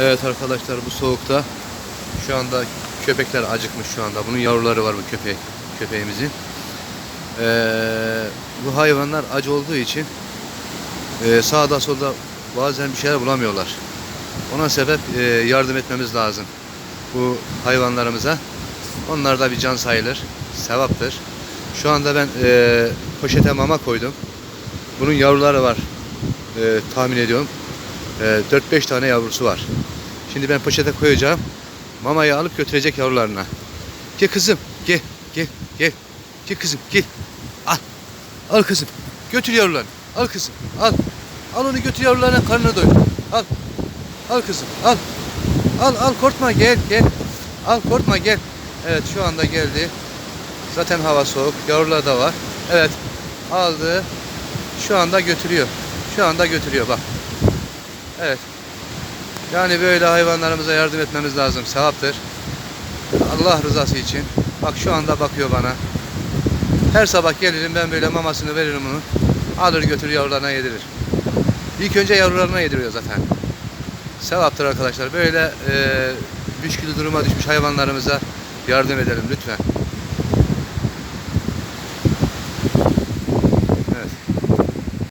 Evet arkadaşlar bu soğukta şu anda köpekler acıkmış şu anda. Bunun yavruları var bu köpek köpeğimizin. Ee, bu hayvanlar acı olduğu için e, sağda solda bazen bir şeyler bulamıyorlar. Ona sebep e, yardım etmemiz lazım bu hayvanlarımıza. Onlar da bir can sayılır, sevaptır. Şu anda ben e, poşete mama koydum. Bunun yavruları var e, tahmin ediyorum. E, 4-5 tane yavrusu var. Şimdi ben poşete koyacağım. Mamayı alıp götürecek yavrularına. Gel kızım, gel, gel, gel. Gel kızım, gel. Al, al kızım. Götür yavrularını. Al kızım, al. Al onu götür yavrularına karnını doyur. Al, al kızım, al. Al, al korkma gel, gel. Al korkma gel. Evet şu anda geldi. Zaten hava soğuk. Yavrular da var. Evet. Aldı. Şu anda götürüyor. Şu anda götürüyor bak. Evet. Yani böyle hayvanlarımıza yardım etmemiz lazım. Sevaptır. Allah rızası için. Bak şu anda bakıyor bana. Her sabah gelirim ben böyle mamasını veririm onu. Alır götürür yavrularına yedirir. İlk önce yavrularına yediriyor zaten. Sevaptır arkadaşlar. Böyle e, müşkül duruma düşmüş hayvanlarımıza yardım edelim lütfen.